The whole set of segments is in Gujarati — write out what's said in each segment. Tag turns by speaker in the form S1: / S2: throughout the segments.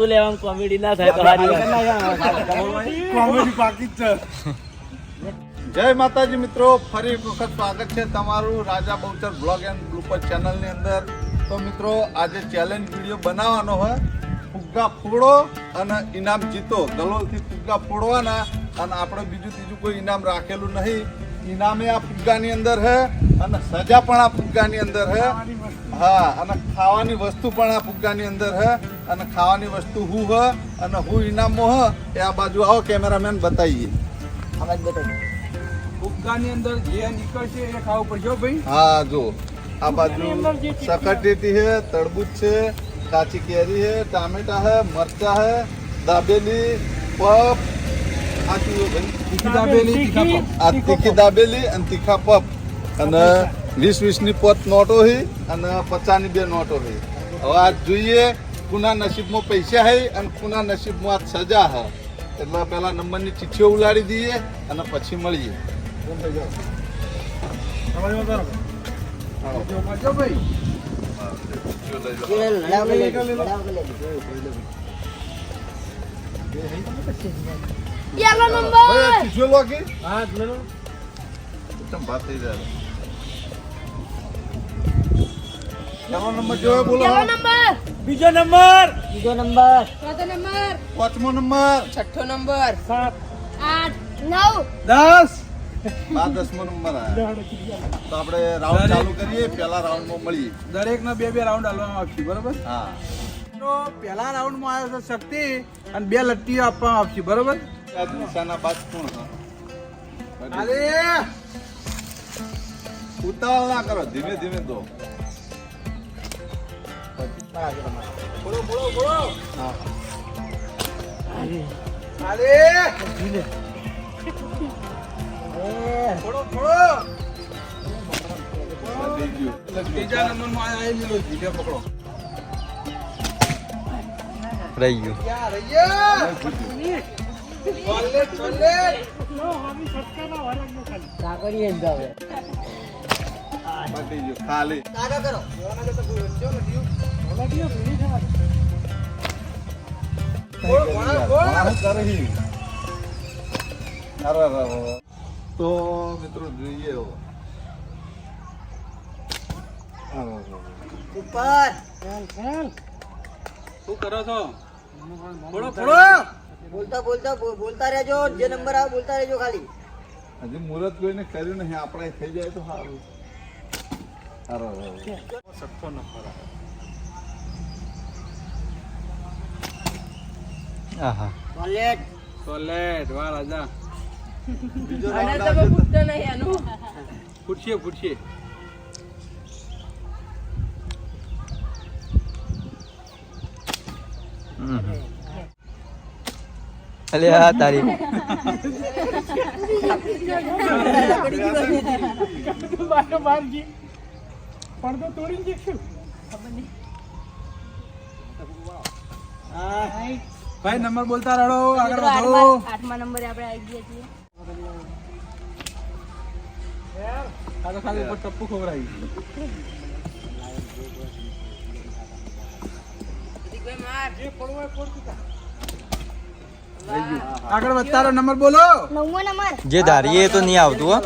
S1: વસ્તુ લેવા કોમેડી ના થાય તમારી
S2: કોમેડી બાકી જ છે. જય માતાજી મિત્રો ફરી એક વખત સ્વાગત છે તમારું Raja Bahuchar blog and blooper ચેનલની અંદર. તો મિત્રો આજે ચેલેન્જ વીડિયો બનાવવાનો હોય. ફુગ્ગા ફોડો અને ઇનામ જીતો. ગલોલથી ફુગ્ગા ફોડવાના અને આપણે બીજું ત્રીજું કોઈ ઇનામ રાખેલું નહીં. ઇનામે આ ફુગ્ગાની અંદર હે અને સજા પણ આ ફુગ્ગાની અંદર હે. હા અને ખાવાની વસ્તુ પણ આ ફુગ્ગાની અંદર હે. અને ખાવાની વસ્તુ હું હ અને હું ઇનામો હ એ આ બાજુ આવો કેમેરામેન બતાવીએ.
S3: ફુગ્ગાની અંદર જે નીકળશે એ ખાવું પડશે ભાઈ.
S2: હા જો આ બાજુ સકટેટી છે તરબૂચ છે કાચી કેરી છે ટામેટા છે મરચા છે દાબેલી ભાઈ
S3: તીખી દાબેલી
S2: આ તીખી દાબેલી અને તીખા પપ. અને વીસ વીસની પોત નોટો હી અને પચાસની બે નોટો હી. હવે આ જોઈએ કુના નસીબમાં પૈસા છે અને કુના નસીબમાં આ સજા હ. એટલે પહેલા નંબરની ચિઠ્ઠીઓ ઉલાડી દઈએ અને પછી મળીએ.
S3: ભાઈ
S2: ચિઠ્ઠીઓ number.
S4: પેલો
S2: ભાઈ,
S4: નંબર
S2: આ ચિઠ્ઠીઓ Então bate
S1: aí, લો.
S2: Yellow number જાય પહેલો નંબર જોયો બોલો
S4: નંબર
S1: બીજો નંબર
S4: ચોથો નંબર
S2: પાંચમો નંબર
S5: છઠ્ઠો નંબર
S1: સાત
S4: આઠ નવ
S3: દસ
S2: આ દસમો નંબર આવ્યો તો આપણે રાઉન્ડ ચાલુ કરીએ પહેલા રાઉન્ડમાં મળીએ
S3: દરેક બે બે રાઉન્ડ હાલવામાં આવશે બરોબર
S2: હા
S3: તો પહેલા રાઉન્ડમાં આવ્યો છે શક્તિ અને બે લટ્ટીઓ આપવામાં આવશે બરોબર
S2: આ દિશાના બાદ કોણ
S3: અરે!
S2: ઉતાવળ ના કરો ધીમે ધીમે દો.
S3: બોલો બોલો બોલો. અરે! થોડો થોડો
S2: થઈ ગયું
S3: બીજા નંબરમાં આવી લીધો ધીમે પકડો.
S1: રહી ગયું.
S2: ખાલી. હું કરી અરે અરે, અરે. તો મિત્રો જોઈએ અરે, અરે.
S3: શું કરો છો થોડો થોડો
S5: બોલતા બોલતા બોલતા રહેજો જે નંબર આવે બોલતા રહેજો ખાલી.
S2: હજી મુહૂર્ત કોઈને કર્યું નહીં આપણે થઈ જાય તો સારું. અરે. છઠ્ઠો નંબર આવે.
S1: આહા.
S3: ચોલેટ વાહ રાજા.
S2: બીજો round નહીં તો-
S3: ફૂટશે ફૂટશે
S1: અલે આ તારી.
S3: ભાઈ નંબર બોલતા રહો આગળ વધો.
S4: આઠમા નંબરે આપણે આવી ગયા છીએ.
S3: આ તો ખાલી ઉપર ટપ્પુ ખવડાવી. આગળ વધતા રહો નંબર બોલો.
S4: નવમો નંબર.
S1: જે ધારીએ તો નહીં આવતું હો.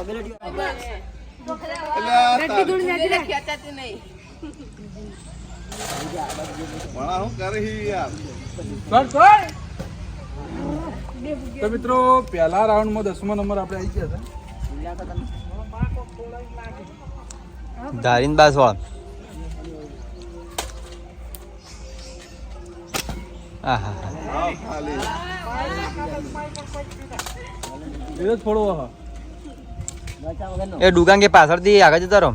S3: તો મિત્રો પહેલા રાઉન્ડમાં દસમો નંબર આપણે આવી ગયા હતા.
S1: ધારીન બાસ એ દુકાન કે પાછળથી આગળ જતા રહો.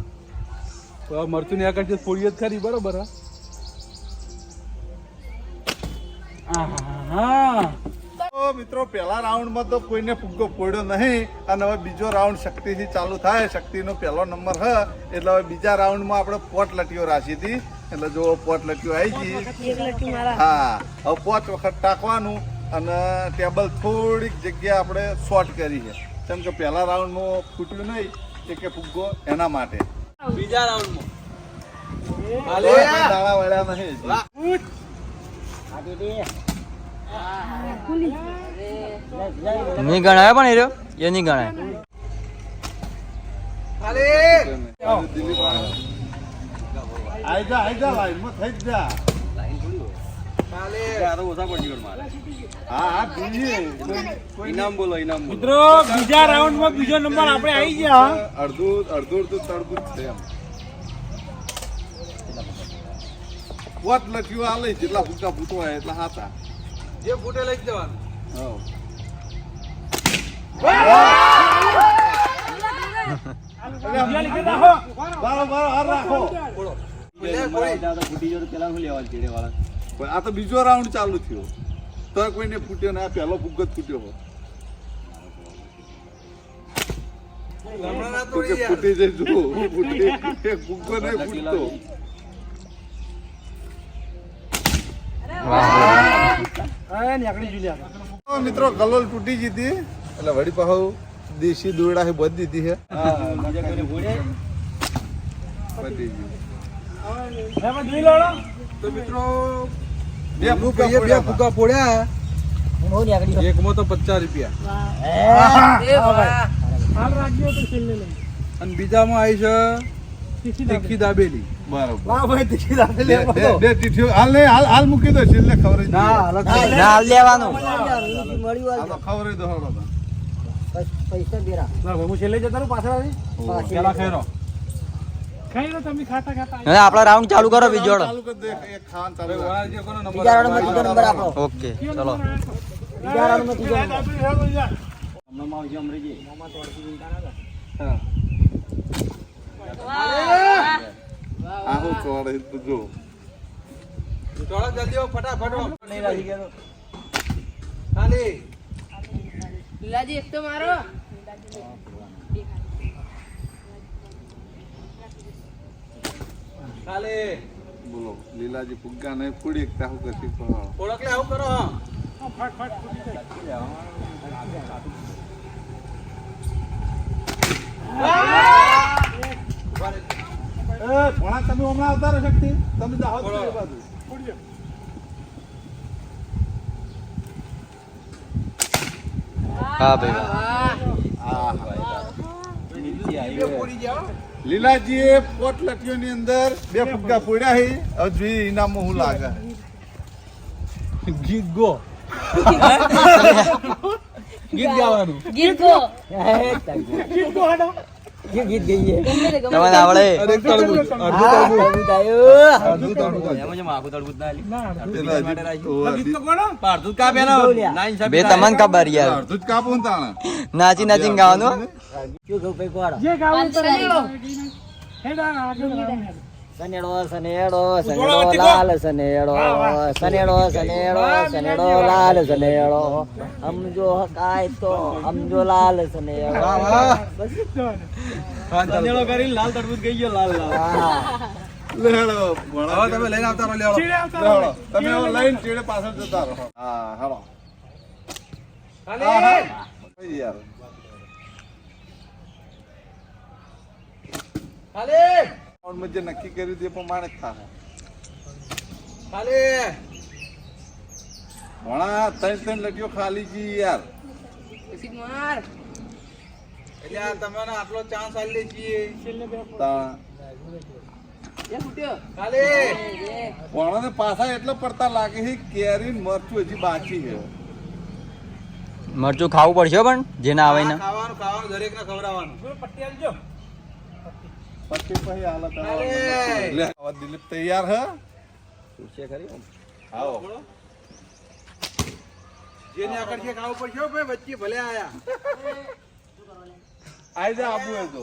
S3: મરચું ને આગળ ફોડીએ જ ખરી, બરોબર
S2: મિત્રો, પહેલા રાઉન્ડમાં તો કોઈને ફુગ્ગો પડ્યો નહીં, અને હવે બીજો રાઉન્ડ શક્તિથી ચાલુ થાય, શક્તિનો પહેલો નંબર હ. એટલે હવે બીજા રાઉન્ડમાં આપણે પોટ લટીઓ રાખી હતી. એટલે જો પોત લટ્યું આવી ગઈ હા હવે પોત વખત ટાંકવાનું અને ટેબલ થોડીક જગ્યા આપણે શોર્ટ કરી છે. કેમ કે પહેલા રાઉન્ડમાં ફૂટ્યું નહીં એ કે ફુગ્ગો એના માટે.
S3: બીજા રાઉન્ડમાં
S2: નહીં
S1: ગણાય પણ એ રહ્યો? એ નહીં ગણાય.
S2: આઈ જા આઈ જા લાઈનમાં થઈ જ જા હા હા જોઈએ ઇનામ બોલો ઇનામ બોલો
S3: મિત્રો બીજા રાઉન્ડમાં બીજો નંબર આપણે આવી ગયા
S2: અડધું અડધું અડધું તડકું છે એમ વોટ લખ્યું આ લઈ જેટલા ફૂટા ફૂટો હોય એટલા હાથા
S3: જે ફૂટે લઈ જવાનું
S2: હવ. બારો બારો હાર રાખો આ તો બીજો રાઉન્ડ ચાલુ થયો. તો કોઈને ફૂટ્યો ને આ પહેલો ફૂગ જ ફૂટ્યો હોત. તો કે ફૂટી જાય જુઓ ફૂટી એક ફુગ્ગો નહીં ફૂટતો. મિત્રો કલોલ તૂટી જીતી એટલે વળી પાહુ દેશી દોરડા હે બધી દીધી હે. બધી.
S3: તો મિત્રો
S2: બે ફુગ્ગા
S3: બે
S2: પડ્યા
S3: એકમાં તો પચાસ રૂપિયા. અને બીજામાં આવી છે તીખી દાબેલી.
S2: બરાબર. બે- તીઠીઓ હાલ નહીં હાલ હાલ મૂકી દો છેલ્લે ખબર
S1: હાલ લેવાનું.
S2: ખબર.
S5: પૈસા બેરા
S3: હું છેલ્લે જતા પાછળ પેલા ખેરો.
S1: હવે આપડે રાઉન્ડ ચાલુ કરો બીજો
S2: ચાલુ કરી દે એક ખાવાનું ચાલુ રાખ.
S3: વાળા કોનો નંબર
S5: બીજા રાઉન્ડમાં ત્રીજો નંબર આપણો
S1: ઓકે ચલો.
S5: બીજા રાઉન્ડમાં ત્રીજો નંબર
S3: ફટાફટ.
S4: એક તો મારો.
S3: ખાલી.
S2: બોલો લીલાજી ફુગ્ગા ને ફૂડી એક તાહુ કશી પણ
S3: ઓળખલે આવું કરો. હા.
S2: એ ભણા તમે હમણાં આવતા રહો શક્તિ. તમે એ બાજુ
S1: હા ભાઈ.
S2: આહા.
S3: બે પૂરી જાઓ.
S2: લીલાજીએ પોટ લટીઓની અંદર બે ફુગ્ગા ફોડ્યા છે. હવે જોઈએ હું લાગે.
S3: ગીત ગો. ગીત ગાવાનું.
S4: ગીત ગો.
S5: ગીત ગો ગઈએ
S4: ગમે તે ગમે
S1: તમને આવડે બે તમને ખબર યાર.
S2: જ.
S1: નાચી નાચીને ગાવાનું.
S5: શું કહું ભાઈ કોણ? સનેડો સનેડો સનેડો લાલ સનેડો સનેડો સનેડો સનેડો લાલ સનેડો. સમજો હકાય તો સમજો લાલ સનેડો.
S3: હવે તમે લઈને આવતા રહો લેવડો.
S2: લેવડો. તમે લઈને ચેડે પાછળ જતા રહો. હા હાલો. યાર
S3: ખાલી
S2: રાઉન્ડમાં જે નક્કી કર્યું તે પ્રમાણે જ થશે
S3: ખાલી.
S2: ભણા ત્રણ ત્રણ લટીઓ ખાલી જી યાર.
S3: એટલે આ તમને આટલો ચાન્સ આલી છીએ ખાલી.
S2: ભણાને પાછા એટલો પડતા લાગે છે કેરી મરચું હજી બાકી છે.
S1: મરચું ખાવું પડશે પણ જે ના આવે ને
S3: ખાવાનું ખાવાનું દરેક ને ખવડાવવાનું
S2: પછી પછી હાલત
S3: અરે!
S2: હવે દિલીપ તૈયાર હે. આવો.
S3: જેને આગળ છે ખાવું પડશે ભાઈ વચ્ચે ભલે આયા.
S2: આઈ જા આબુ એ તો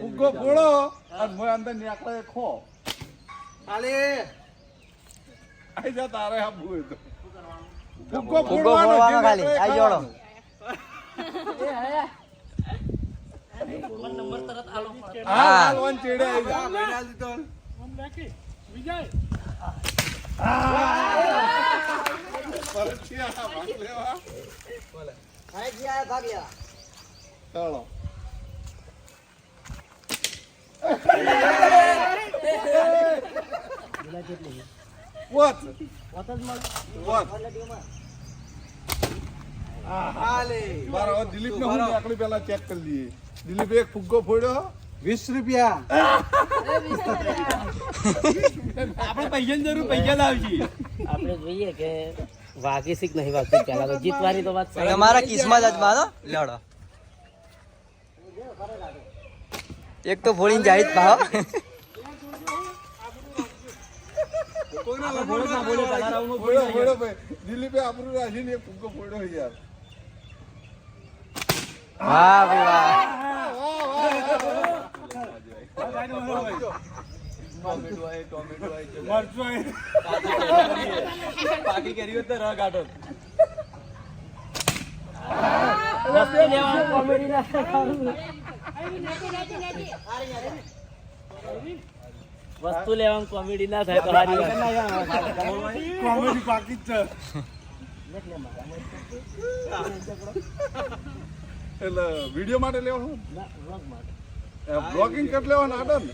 S2: ફુગ્ગો ફોડો અને મોય અંદર નીકળે ખો.
S3: ખાલી
S2: આઈ જા તારે આબુ એ તો એ
S1: આઈ જોડો.
S2: ખાવાનું.
S1: હા.
S2: વન ચેડે આઈ જા
S3: આ ભાઈને આલી દીધો.
S2: પરથી આ ભાગ લેવા
S5: અહીંથી આયા ભાગ લેવા
S2: ચાલો પોત પોત
S3: હાલે
S2: બાર દિલીપ ને હું પેલા ચેક કરી લઈએ દિલીપ એક ફુગ્ગો ફોડ્યો.
S3: વીસ રૂપિયા.
S6: આપણે જોઈએ કે વાગી શીખ નહીં વાગતી પહેલા તો જીતવાની તો વાત સાચી.
S1: તમારા કિસ્મત જ બાદ લડો એક તો ફોડીને જાય જ
S2: ભાઈ. દિલીપે આપણું રાખીને ફોડો ફુગ્ગો ફોડ્યો યાર.
S1: વાહ ભાઈ વાહ.
S6: વસ્તુ લેવાનું તો ના કાઢો વસ્તુ લેવાનું કોમેડી ના થાય તો સારી વાત.
S3: કોમેડી બાકી જ છે.
S2: એટલે વીડિયો માટે લેવાનું? બ્લોગિંગ કરી લેવાનું આડો ને.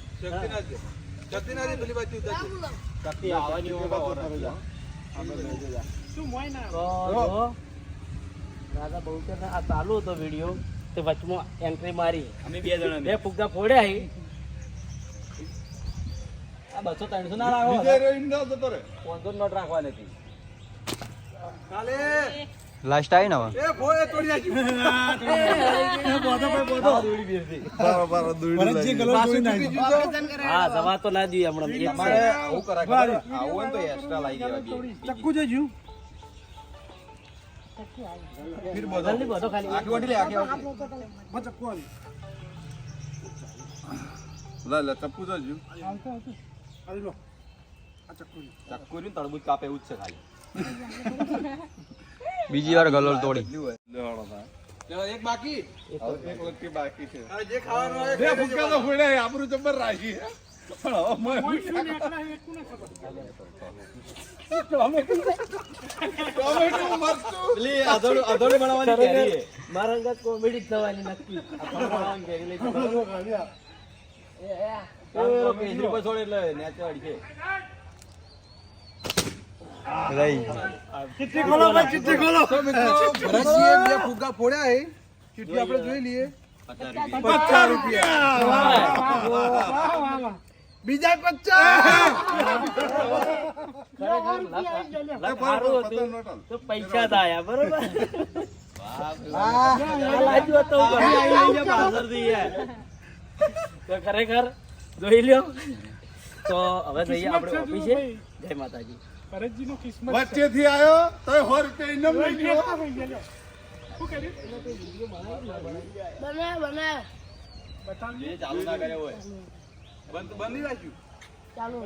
S6: તો જો, દાદા બહુચરને આ ચાલુ હતો વીડિયો તે વચમાં એન્ટ્રી મારી. અમે બે જણા બે ફુગ્ગા ફોડ્યા હી. આ બસો ત્રણસો ના રાખો
S2: વિજય રહ્યો ઇન્ડિયા જતો રે
S6: પાંચસો નોટ રાખવા નથી
S3: કાલે.
S1: લાસ્ટ આવી. ને હવે
S3: એ ભોય તોડી નાખ્યું
S2: બારો બારો દોડી લાગી.
S6: હા દવા તો ના જોઈએ હમણાં. એક છે.
S3: ચક્કુ જજુ
S6: જલ્દી બધો ખાલી.
S3: માં ચક્કુ આવી.
S2: લે લે ચપ્પુ તો જ્યું.
S3: આવી લો. આ ચક્કુ
S1: બીજી વાર ગલોલ તોડી.
S3: એક બાકી
S2: એક લટકી બાકી? છે
S3: જે ખાવાનું હોય
S2: બે ફુગ્ગા તો ફોડ્યા આપણું જબર રાખી પણ હવે
S6: મારા કોમેડી થવાની નક્કી.
S3: ફુગ્ગા ફોડ્યા હે ચીઠી આપણે જોઈ લઈએ. પચાસ રૂપિયા. બીજા પચાસ.
S6: પૈસા થાય બરોબર. તો ખરેખર જોઈ લ્યો. તો હવે જઈએ આપણે ઓફિસે. જય માતાજી.
S2: વચ્ચેથી આવ્યો તો સો રૂપિયા ઇનામ લઈ ગયો
S4: બનાવ બનાવ
S3: બંધી
S4: ચાલુ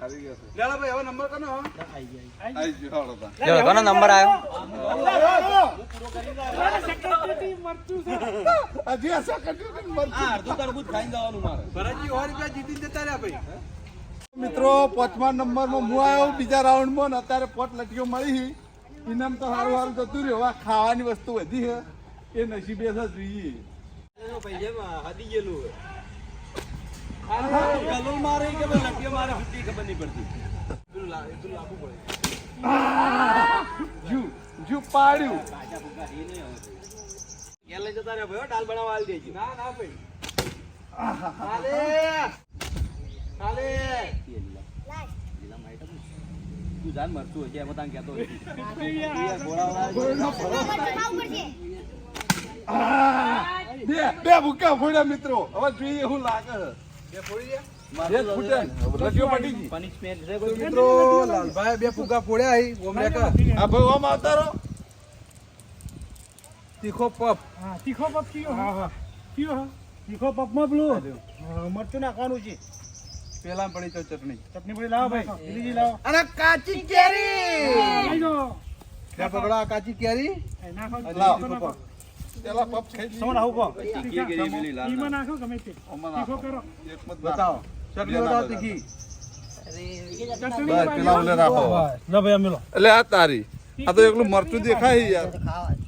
S2: હારી ગયો છે.
S3: લેલા ભાઈ હવે નંબર કનો
S2: આઈ ગયો. હાલો તા.
S1: ચલો. કોનો નંબર આવ્યો
S2: હજી આ સાકટ્યું કે મરચું?
S3: ભરતજી સો રૂપિયા જીતીને જતા રહ્યા ભાઈ.
S2: મિત્રો પાંચમા નંબરમાં હું આવ્યો બીજા રાઉન્ડમાં ને અત્યારે પોટ લટકીઓ મળી છે. ઇનામ તો સારું સારું જતું રહ્યું. હવે ખાવાની વસ્તુ વધી છે એ નસીબે છે જોઈએ. જુ જુ પાડ્યું.
S3: ના ના ભાઈ. કાલે કાલે
S2: બે બે ભૂકા ફોડ્યા મિત્રો. હવે જોઈએ હું લાગે.
S3: બે ફોડી મિત્રો લાલભાઈ બે ફુગ્ગા ફોડ્યા હે ઓમરે કા
S2: આ ભાઈ ઓમ આવતા રહો.
S3: તીખો પપ
S7: તીખો પપ કયો? હા હા. કયો? હા તીખો પપમાં પેલું? મરચું નાખવાનું છે.
S3: પેલા પડી તો ચટણી.
S7: ચટણી પડી લાવો ભાઈ. લીલી લાવો.
S3: અને કાચી કેરી. ત્યાં પકડો કાચી કેરી.
S7: નાખો
S2: લાવો. પેલા પપ ખાઈ લઈએ.
S7: કેરી મેલી લાવો ઈમાં નાખો ગમે તે.
S2: ઓમાં નાખો.
S7: કરો.
S2: એક મત
S3: બતાવો. ચટણી બતાવો તીખી.
S7: ચટણી
S2: બસ, પેલા ઓલે રાખો.
S7: લો ભાઈ અમે લો
S2: એટલે આ તારી. આ તો એકલું મરચું દેખાય યાર.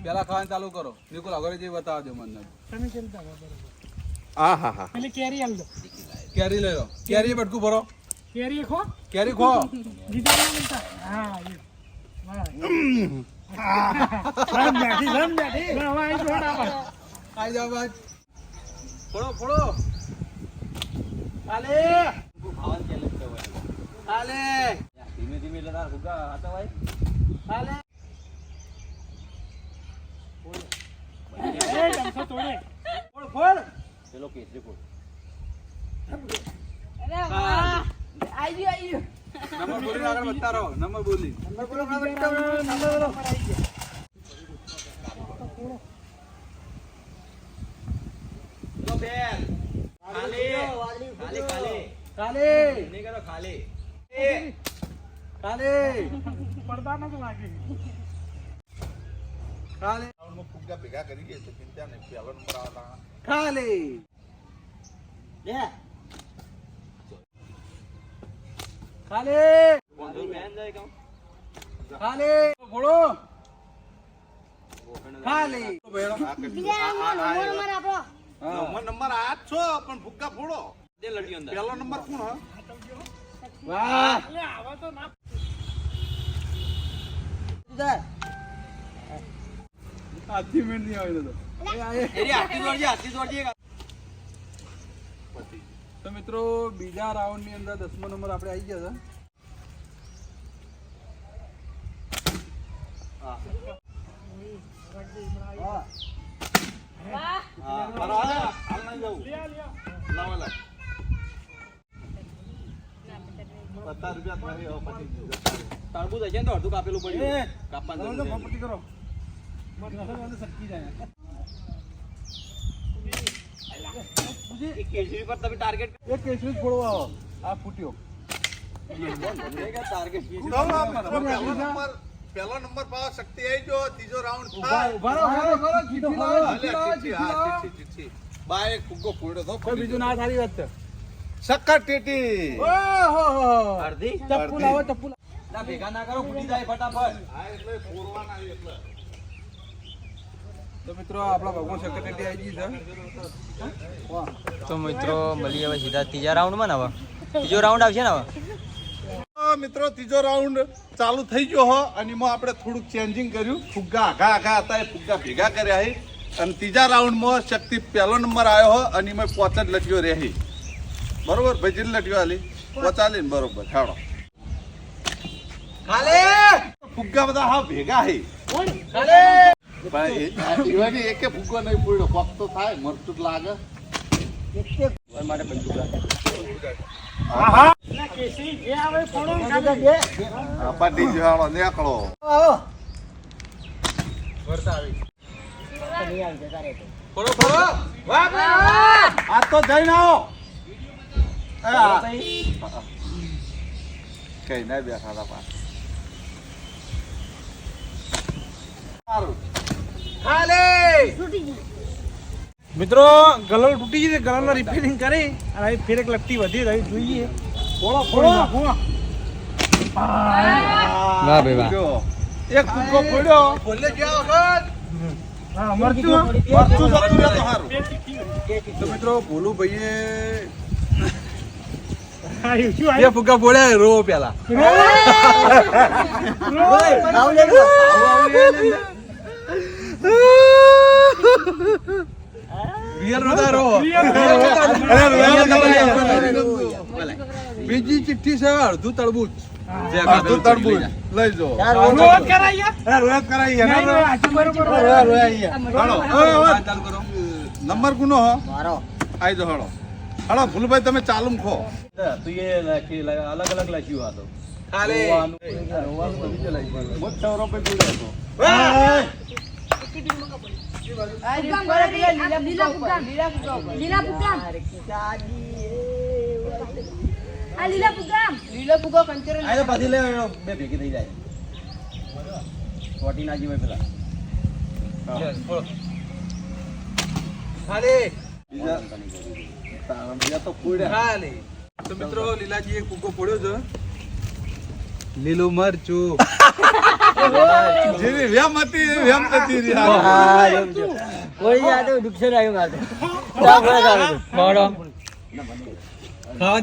S3: પેલા ખાવાનું ચાલુ કરો. નિકુલ આગળ જે બતાવો દો મને.
S7: તમે કેમ ચાલો? બરોબર.
S2: આ હા હા.
S7: કેરી આલ દો
S3: કેરી લઈ લો. કેરી બટકું ભરો.
S7: કેરી ખો
S3: કેરી ખો.
S7: બીજા ના કે હા એ. રન બેઠી રન બેઠી. હવે અહીં જોડ આવે
S3: આઈ જાવ બાદ ફોડો ફોડો. હાલે હાલે
S1: ધીમે ધીમે એટલે તાર ફુગ્ગા હાથે ભાઈ
S3: હાલે
S7: એ જમશો તોડે
S3: ફોડ ફોડ.
S1: પેલો કેસરી ફૂલ
S4: અરે વાહ આઈ ગયું આઈ ગયું
S3: નંબર બોલી આગળ વધતા રહો નંબર બોલી નંબર બોલો નંબર બોલો.
S1: પેલો બેન. ખાલી. ખાલી ખાલી.
S3: ખાલી.
S1: નહીં કરો ખાલી.
S3: ખાલી.
S7: પડદા ન લાગે.
S3: ખાલી.
S2: રાઉન્ડમાં ફુગ્ગા ભેગા કરી તો ચિંતા નહીં પહેલો નંબર આવતા.
S3: ખાલી.
S5: લે.
S3: ખાલી. ખાલી. ફોડો ખાલી.
S4: નંબર નંબર
S2: આ જ છો પણ ફુગ્ગા ફોડો.
S1: દે લડી અંદર
S2: પહેલો નંબર કોણ હા?
S3: વાહ.
S5: સુધાર
S3: આથી મિનિટ નહીં આવી તો.
S1: એરી હાથી દોડજે આથી દોડજે.
S3: તો મિત્રો બીજા રાઉન્ડની અંદર દસમો નંબર આપણે આવી ગયા
S2: હતા
S1: તરબૂચ હશે ને તો અડધું કાપેલું પડ્યું. કાપવાનું
S3: સરકી જાય.
S1: એક કેસરી પર તમે ટાર્ગેટ
S3: એક કેસરી ફોડવા આવો. આ ફૂટ્યો.
S1: ટાર્ગેટ
S2: તો આ મિત્રો પહેલો નંબર પાવા શક્તિ આવી જો ત્રીજો રાઉન્ડ થાય
S3: ઊભા રહો ઊભા રહો, ઊભા ચીઠી લાવો ચીઠી લાવો
S2: ચીઠી,
S3: ચીઠી
S2: હા,
S3: લાવો.
S2: ચીઠી, ચીઠી. બા એક ફુગ્ગો ફોડ્યો તો
S3: કોઈ બીજું ના સારી વાત છે.
S2: શક્કર ટેટી.
S3: ઓહો
S1: અડધી?
S3: ચપ્પુ લાવો ચપ્પુ
S1: ના ભેગા ના કરો ફૂટી જાય ફટાફટ.
S2: હા એટલે ફોડવાના એટલે.
S3: તો મિત્રો આપણા ભગવાન સેક્રેટરી આવી છે.
S1: તો મિત્રો મળીએ હવે સીધા ત્રીજા રાઉન્ડમાં ને હવે? ત્રીજો રાઉન્ડ આવશે ને હવે?
S2: મિત્રો ત્રીજો રાઉન્ડ ચાલુ થઈ ગયો હો અને એમાં આપણે થોડુંક ચેન્જિંગ કર્યું. ફુગ્ગા આઘા આઘા હતા એ ફુગ્ગા ભેગા કર્યા છે અને ત્રીજા રાઉન્ડમાં શક્તિ પહેલો નંબર આવ્યો હો અને એમાં પોચ જ લટ્યો રહી બરોબર? ભાઈ જેટલી લટ્યો હાલી. પોચાલી ને બરોબર હાડો ફુગ્ગા બધા હા ભેગા હે. ભાઈ એવાની એકે ફુગ્ગો નહીં પડ્યો કોક તો થાય મરચું લાગે. નીકળો.
S3: ફોડો ફોડો
S2: આ. તો કઈ ના બેઠા હતા પાછા.
S7: મિત્રો ગલલ તૂટી ગઈ ગલલ રિપેરિંગ કરી. અને આવી ફેર એક લપટી વધી રહી જોઈએ. ફોડો ફોડો ફોડો
S1: વાહ ભાઈ વાહ.
S2: એક કુકો પડ્યો.
S3: બોલે ગયા વખત.
S7: હા મરચું
S2: મરચું જતું રહે તો સારું.
S3: તો મિત્રો ભોલું ભાઈએ
S7: એ શું
S3: બે ફુગ્ગા બોલ્યા રો પેલા. રો બીજી ચિઠ્ઠી છે અડધું તળબૂચ
S2: અડધું તરબૂચ લઈ જો
S3: કરો
S2: નંબર કોનો હો
S5: મારો
S2: આઈ જો ભૂલભાઈ તમે ચાલુ ખો
S1: તું એ અલગ અલગ લખ્યું આ તો
S3: ખાલી
S2: મોટ રૂપિયા હતો
S4: આ લીલા લીલા આ કંચરો
S1: આ તો પછી લે. બે ભેગી થઈ જાય ચોટી નાજી હોય પેલા
S3: ખાલી
S2: બીજા બીજા તો
S3: મિત્રો લીલાજી એક ફુગ્ગો પડ્યો છે. લીલું મરચું.
S2: જેવી વેમ હતી એવી વેમ થતી રહી.
S5: કોઈ યાદ નુકસાન આવ્યું મારે.
S1: મોડો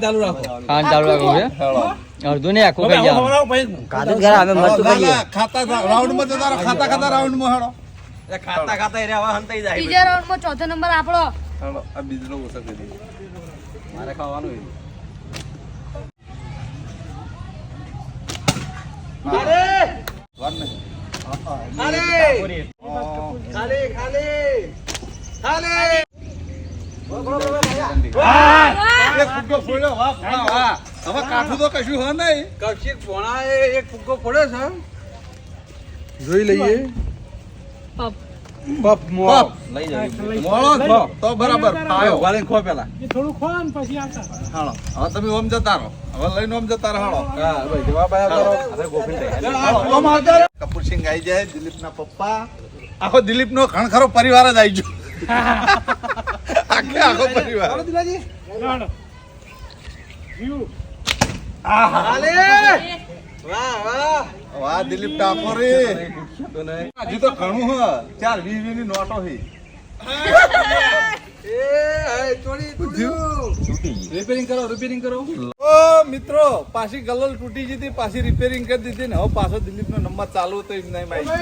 S3: ચાલુ રાખો.
S1: ચાલુ છે અડધું ને આખું ખાઈ
S7: આવો
S5: અમે કરીએ
S2: ખાતા જતા ખાતા ખાતા રાઉન્ડમાં હેડો
S3: ખાતા ખાતા એને હવે હંતાઈ જાય.
S4: ત્રીજા રાઉન્ડમાં ચોથો નંબર આપણો.
S2: હેડો આ બીજનો ઓછો કરી
S3: મારે ખાવાનું.
S2: હવે કાઠું તો કશું હે નહીં
S3: કૌશિક ભોણાએ એક ફુગ્ગો ફોડ્યો છે જોઈ લઈએ. પપ મો
S2: પપ. મોળો જ તો બરાબર. પાયો
S3: વાલે ખો પેલા.
S7: એ થોડું ખો ને પછી આવતા.
S2: હાલો. હવે તમે ઓમ જતા રહો. હવે લઈને ઓમ જતા રહો. હાલો.
S3: હા ભાઈ જવાબ આયા કરો. હવે ગોપીન
S2: કપૂરસિંહ આવી જાય દિલીપના પપ્પા. આખો દિલીપનો ખણખરો પરિવાર જ આવી ગયો. આખે આખો પરિવાર.
S3: દિલાજી.
S7: લાડો. જીવ.
S3: ખાલી વાહ વાહ.
S2: વાહ દિલીપ ટાકોરી
S3: તો નહીં.
S2: હજી તો ઘણું હ. ચાર વી વી ની નોટો હી.
S3: એ હે ચોરી તૂટ્યું રિપેરિંગ કરો રિપેરિંગ કરો.
S2: ઓ મિત્રો પાછી ગલલ તૂટી જતી પાછી રિપેરિંગ કરી દીધી ને. હવે પાછો દિલીપનો નંબર ચાલુ હતો એમ નહીં
S3: આજો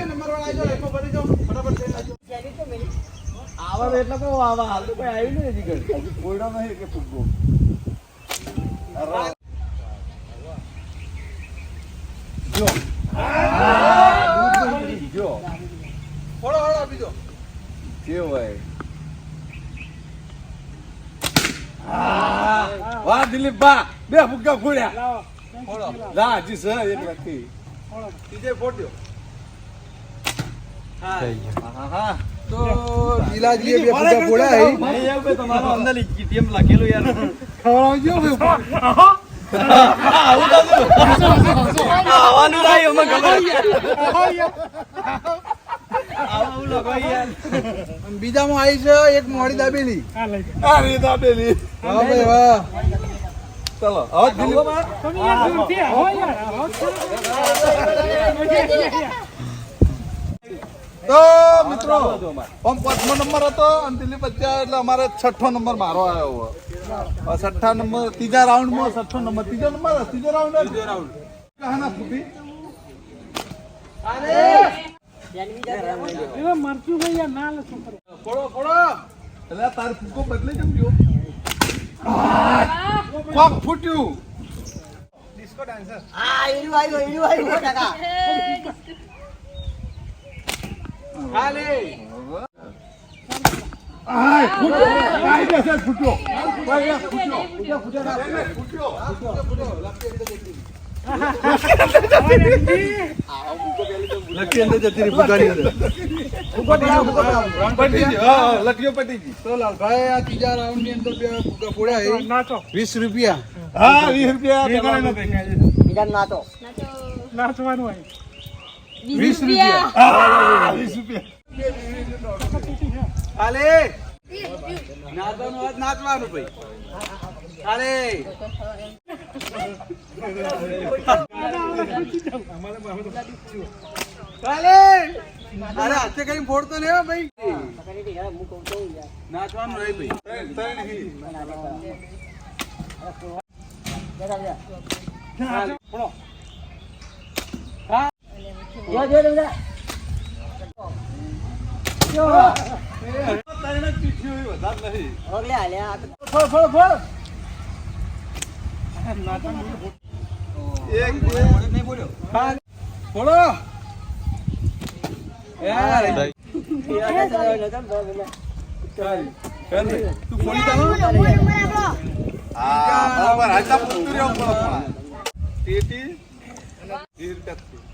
S3: આવા એટલે કોઈ આવા હાલ તો કોઈ આવ્યું નહીં હજી ઘડી
S2: નહીં કે જો
S3: ફોડો ફોડો આપી દો
S2: કેવું વાહ દિલીપ બા બે ફુગ્ગા ફોડ્યા લા હજી સર એક નથી
S3: તીજે ફોડ દો હા
S2: હા હા
S3: તો ગીલાજીએ બે ફૂટા ફોડ્યા
S6: તમારો અંદર ટીમ લખેલું યાર
S2: ખવડાવજો બે
S6: આવવાનું નહીં અમે ખબર આવું
S3: બીજામાં આવી છે એક મોડી દાબેલી. વાહ ભાઈ વાહ.
S2: ચલો હવે
S7: આવો આવો જ
S2: તો મિત્રો આમ પાંચમો નંબર હતો અને દિલીપ અત્યારે એટલે અમારે છઠ્ઠો નંબર મારો આવ્યો. છઠ્ઠા નંબર ત્રીજા રાઉન્ડમાં સઠ્ઠો નંબર ત્રીજો નંબર ત્રીજો રાઉન્ડ ત્રીજો રાઉન્ડ. કહાના ફૂટી
S7: એવા મરચું ભાઈ યાર ના લે છોકરો.
S3: ફોડો ફોડો.
S2: એટલે તાર ફૂકો બદલે કેમ જો કોક ફૂટ્યું.
S5: હા એનું આવ્યું એનું આવ્યું કાકા ટકા
S3: લકી અંદર જતી રહી ફૂટાની અંદર
S2: લટીઓ પટી ગઈ
S3: તો લાલભાઈ આ ત્રીજા રાઉન્ડની અંદર બે ફૂગા ફોડ્યા વીસ રૂપિયા
S2: હા વીસ રૂપિયા
S5: નાચો
S7: નાચવાનું હોય
S3: વીસ રૂપિયા
S2: વીસ રૂપિયા
S3: ખાલી નાચવાનું હોય તો નાચવાનું ભાઈ. આલે આલે અરે હાથે કઈ ફોડતો હો ભાઈ. નાચવાનું રહી ભાઈ.
S2: હી.
S3: ફોડો
S5: જો જો તમને
S2: ત્રણ જ પીઠી હોય, વધારે નહીં.
S5: ઓગલે હાલ્યા આ તો
S3: ફોડ. તું તારો
S2: હા, બરાબર. હાચા પૂછતું રહેવું પડે પણ. ટેટી, વીસ રૂપિયા થી.
S1: એટલે હા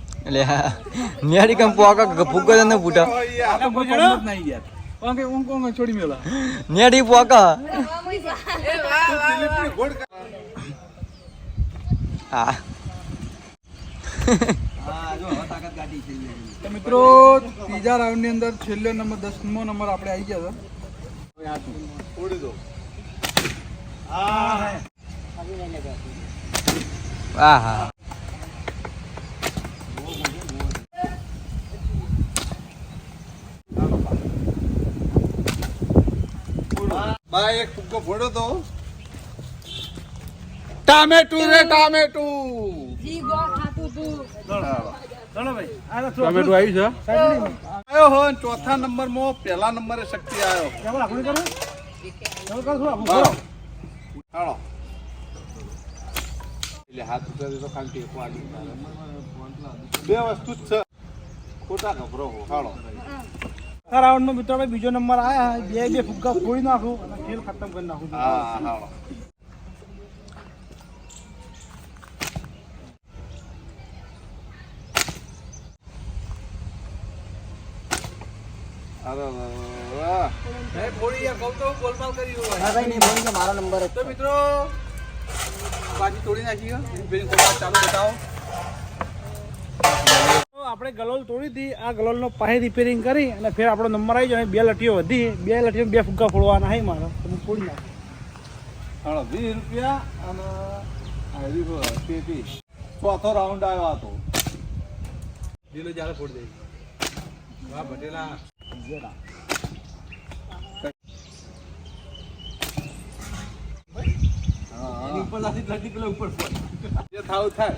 S1: ન્યારી કમ પોકા ફૂગો ને
S3: કોણ છોડી મેલા.
S1: નિયારી પોકા. હા.
S3: તો મિત્રો ત્રીજા રાઉન્ડની અંદર છેલ્લો નંબર દસમો નંબર આપણે આવી ગયા હતા.
S2: ફોડી દો.
S1: હા હા.
S2: બા એક ફુગ્ગો ફોડ્યો તો. ટામેટું રે ટામેટું.
S4: જી ખાતું તું.
S7: ચલો. ભાઈ આ તો
S3: ટમેટું છે?
S2: આવ્યો હો ને ચોથા નંબરમાં પહેલા નંબરે શક્તિ
S7: કરું ચાલો
S2: હાલો હાલો
S3: એટલે હાથ ઉતારી તો ખાલી ટેકો આલી
S2: બે વસ્તુ જ છે. ખોટા ગભરો હો હાલો.
S7: આ રાઉન્ડમાં મિત્રો આપણે બીજો નંબર આયા બે બે ફુગ્ગા ફોડી નાખું અને ખેલ ખતમ કરી નાખું.
S5: ભાઈ મારો નંબર
S3: તો મિત્રો બાજી તોડી નાખી ચાલુ બતાવો.
S7: આપણે ગલોલ તોડી હતી. આ ગલોલનો પાસે રિપેરિંગ કરી અને ફેર આપણો નંબર આવી જાય બે લટીઓ વધી. બે લટીઓ બે ફુગ્ગા ફોડવાના હે મારા. તમે ફોડી નાખો.
S2: હાલો વીસ રૂપિયા અને તેત્રીસ. ચોથો રાઉન્ડ આવ્યો હતો.
S3: લીલો જ્યારે ફોડી દે. વાહ ભટેલા એની ઉપર લાથી લડી પેલા ઉપર ફોડ.
S2: જે થાવ થાય.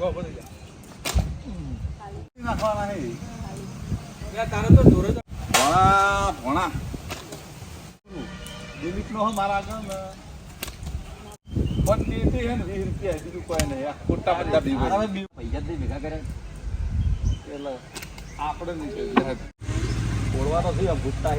S2: નાખવાના હે
S3: તારે તો ઢોરે
S2: ભણા ભણા લિમિટનો હો મારા આગળ પણ તેત્રીસ હે ને વીસ રૂપિયા બીજું
S1: ભૂતતા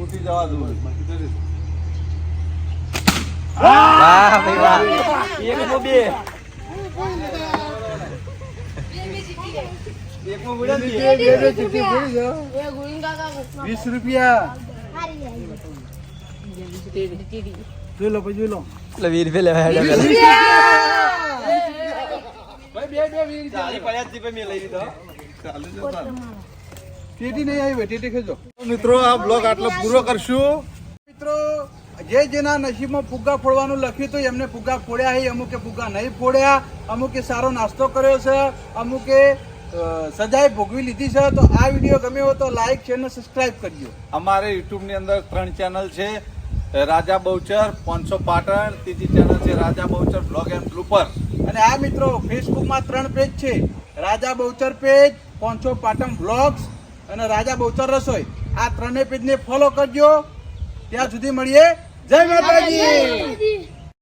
S2: ફૂટી જવા દઉં.
S1: વાહ ભાઈ વાહ. એક નો બે.
S3: વીસ રૂપિયા.
S7: જોઈ લો જોઈ લો.
S1: એટલે વીર રૂપિયા લેવા હેડે પેલા
S3: ભાઈ બે બે વીસ રૂપિયા. ટેટી નહીં આવી ટેટી ખેંચો.
S2: મિત્રો આ બ્લોગ આટલો પૂરો કરશું.
S3: મિત્રો જે જેના નસીબમાં ફુગ્ગા ફોડવાનું લખ્યું હતું એમને ફુગ્ગા ફોડ્યા છે અમુકે ફુગ્ગા નહીં ફોડ્યા અમુકે સારો નાસ્તો કર્યો છે અમુકે સજાએ ભોગવી લીધી છે. તો આ વીડિયો ગમ્યો હોય તો લાઈક છે અને સબસ્ક્રાઇબ કરજો.
S2: અમારે યુટ્યુબની અંદર ત્રણ ચેનલ છે. રાજા બહુચર પાંચસો પાટણ ત્રીજી ચેનલ છે Raja Bahuchar blog and blooper
S3: અને આ મિત્રો ફેસબુકમાં ત્રણ પેજ છે. રાજા બહુચર પેજ પાંચસો પાટણ બ્લોગ્સ અને રાજા બહુચર રસોઈ આ ત્રણેય પેજને ફોલો કરજો. ત્યાં સુધી મળીએ. જય માતાજી.
S4: માતાજી.